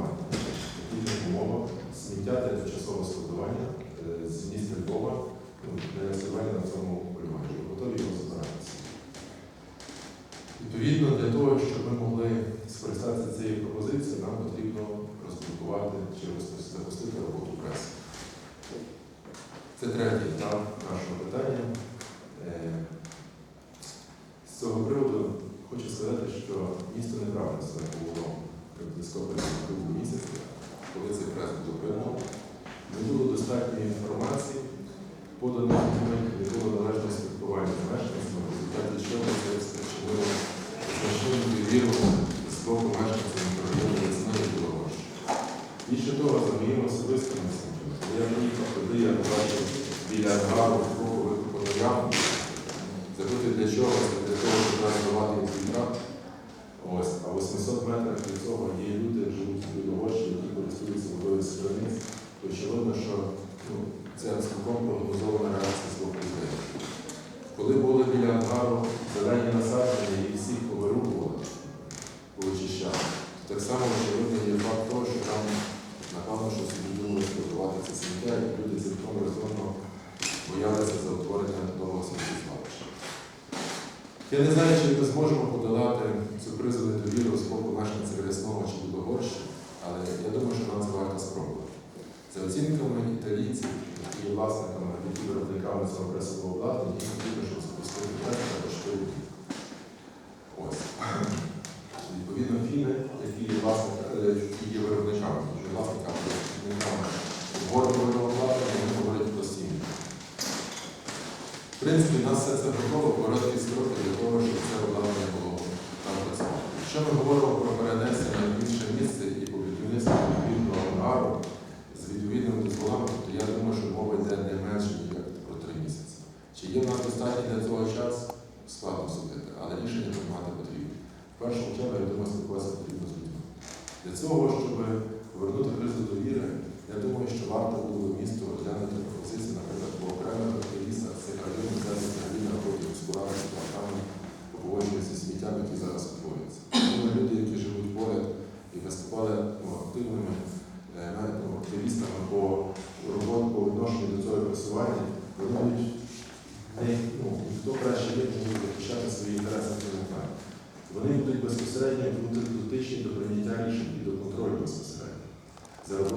немає. В таких умовах сміття та тимчасове складування е, з міста Львова ну, не розривання на цьому полюванні. Готові його забиратися. Відповідно, для того, щоб ми могли скористатися цією пропозицією, нам потрібно розблокувати чи запустити роботу преси. Це третій етап нашого питання. Е, З цього приводу хочу сказати, що місто неправильно себе повело близько достатньої інформації, поданих документів, не було належного спілкування з мешканцями, в результаті чого це спричинило значну довіру з боку мешканців мікрорайону Ясної і Білогорщини. Більше того, за моїми особистими оцінками, я приїхав туди, я побачив біля ангару боку викопану яму. Забути для чого? Для того, щоб розвивати інфільтрат. Ось, а в 800 метрах від цього є люди, живуть в Білогорщі, які користуються водою з криниць. То очевидно, що ну, це цілком прогнозована реакція з боку людей. Коли були біля ангару зелені насадження і всіх повирубували, повичищали, так само очевидно є факт того, що там напевно, що собі думали спілкувати це сміття, і люди цілком розумно боялися за утворення нового сміттєзвалища. Я не знаю, чи ми зможемо подолати цю кризу недовіру з боку мешканців Рясного чи Білогорщини, але я думаю, що нам це варто спробувати. За оцінками італійців, які є власниками які виробниками цього пресового обладнання, їм потрібно, щоб запустити проект на 4 дні. Ось. Відповідно, фіни, які є власниками, е, які є виробниками, що власниками виробниками обгорювального обладнання, вони говорять постійно. У нас все це готово, короткі строки для того, щоб це обладнання було там працювати. Якщо ми говоримо про перенесення в інше місце і по будівництву відповідного ангару з відповідними дозволами, то я думаю, що мова йде не менше, як про три місяці. Чи є в нас достатньо для цього час? Складно судити, але рішення приймати потрібно. В першу чергу, я думаю, спілкуватися потрібно з людьми. Для цього, щоб не, ну, ніхто краще є, ніж захищати свої інтереси плані. Вони будуть безпосередньо дотичні до прийняття рішень і до контролю безпосередньо.